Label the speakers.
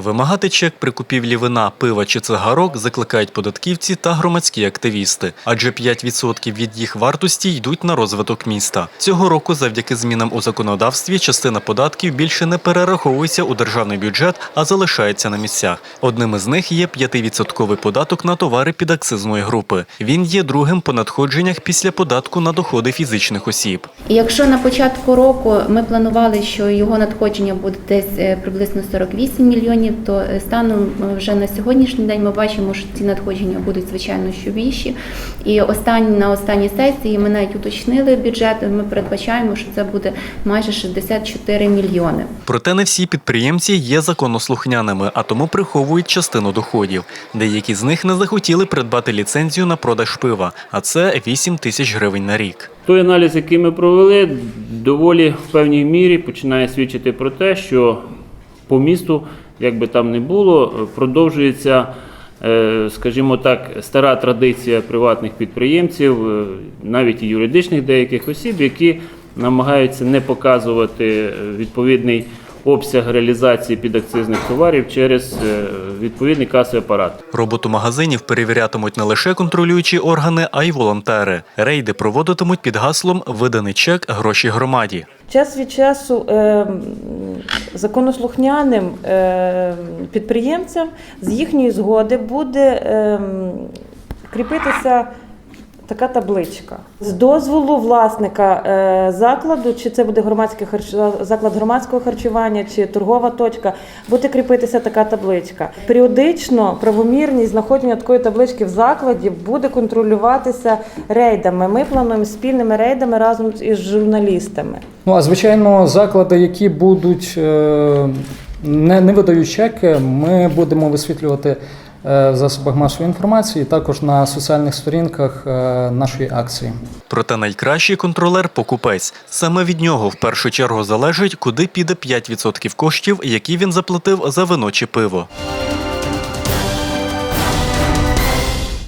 Speaker 1: Вимагати чек при купівлі вина, пива чи цигарок закликають податківці та громадські активісти, адже 5% від їх вартості йдуть на розвиток міста. Цього року, завдяки змінам у законодавстві, частина податків більше не перераховується у державний бюджет, а залишається на місцях. Одним із них є 5% податок на товари підакцизної групи. Він є другим по надходженнях після податку на доходи фізичних осіб.
Speaker 2: Якщо на початку року ми планували, що його надходження буде десь е, приблизно 48 мільйонів, то е, станом е, вже на сьогоднішній день ми бачимо, що ці надходження будуть звичайно що більші. І останні на останній сесії ми навіть уточнили бюджет. Ми передбачаємо, що це буде майже 64 мільйони.
Speaker 1: Проте не всі підприємці є законослухняними, а тому приховують частину доходів. Деякі з них не захотіли придбати ліцензію на продаж пива, а це 8 тисяч гривень на рік.
Speaker 3: Той аналіз, який ми провели, доволі в певній мірі починає свідчити про те, що по місту, як би там не було, продовжується, е, скажімо так, стара традиція приватних підприємців, е, навіть і юридичних деяких осіб, які намагаються не показувати е, відповідний обсяг реалізації підакцизних товарів через е, відповідний касовий апарат.
Speaker 1: Роботу магазинів перевірятимуть не лише контролюючі органи, а й волонтери. Рейди проводитимуть під гаслом Виданий чек гроші громаді.
Speaker 4: Час від часу е, м, законослухняним е, підприємцям з їхньої згоди буде е, кріпитися така табличка. З дозволу власника е, закладу, чи це буде громадський харч... заклад громадського харчування, чи торгова точка, буде кріпитися така табличка. Періодично правомірність знаходження такої таблички в закладі буде контролюватися рейдами. Ми плануємо спільними рейдами разом із журналістами.
Speaker 5: Ну а звичайно, заклади, які будуть е, не, не видають чеки, ми будемо висвітлювати в засобах масової інформації, також на соціальних сторінках е, нашої акції.
Speaker 1: Проте найкращий контролер покупець. Саме від нього в першу чергу залежить, куди піде 5% коштів, які він заплатив за вино чи пиво.